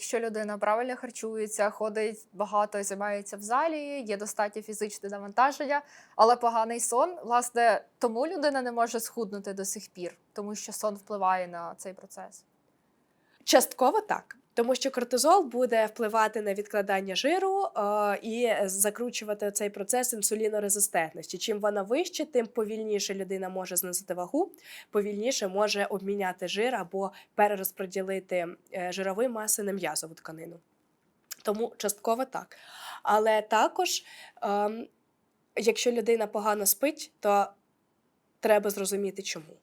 якщо людина правильно харчується, ходить багато, займається в залі, є достатньо фізичне навантаження, але поганий сон, власне, тому людина не може схуднути до сих пір, тому що сон впливає на цей процес. Частково так. Тому що кортизол буде впливати на відкладання жиру е, і закручувати цей процес інсулінорезистентності. Чим вона вища, тим повільніше людина може знизити вагу, повільніше може обміняти жир або перерозподілити е, жирові маси на м'язову тканину. Тому частково так. Але також, ем, якщо людина погано спить, то треба зрозуміти чому.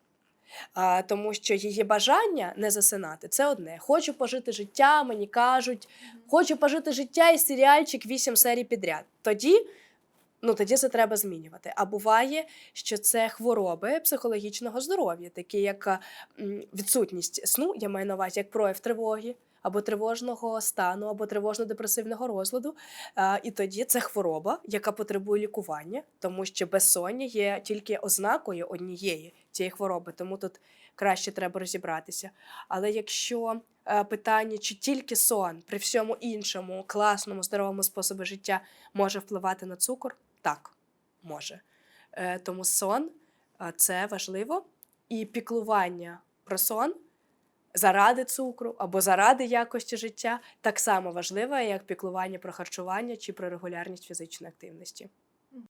А, тому що її бажання не засинати це одне. Хочу пожити життя, мені кажуть, хочу пожити життя і серіальчик 8 серій підряд. Тоді, ну, тоді це треба змінювати. А буває, що це хвороби психологічного здоров'я, такі як відсутність сну, я маю на увазі як прояв тривоги. Або тривожного стану, або тривожно-депресивного розладу. І тоді це хвороба, яка потребує лікування, тому що безсоння є тільки ознакою однієї цієї хвороби, тому тут краще треба розібратися. Але якщо е, питання, чи тільки сон при всьому іншому класному, здоровому способі життя може впливати на цукор, так, може. Е, тому сон е, це важливо, і піклування про сон заради цукру або заради якості життя так само важлива, як піклування про харчування чи про регулярність фізичної активності.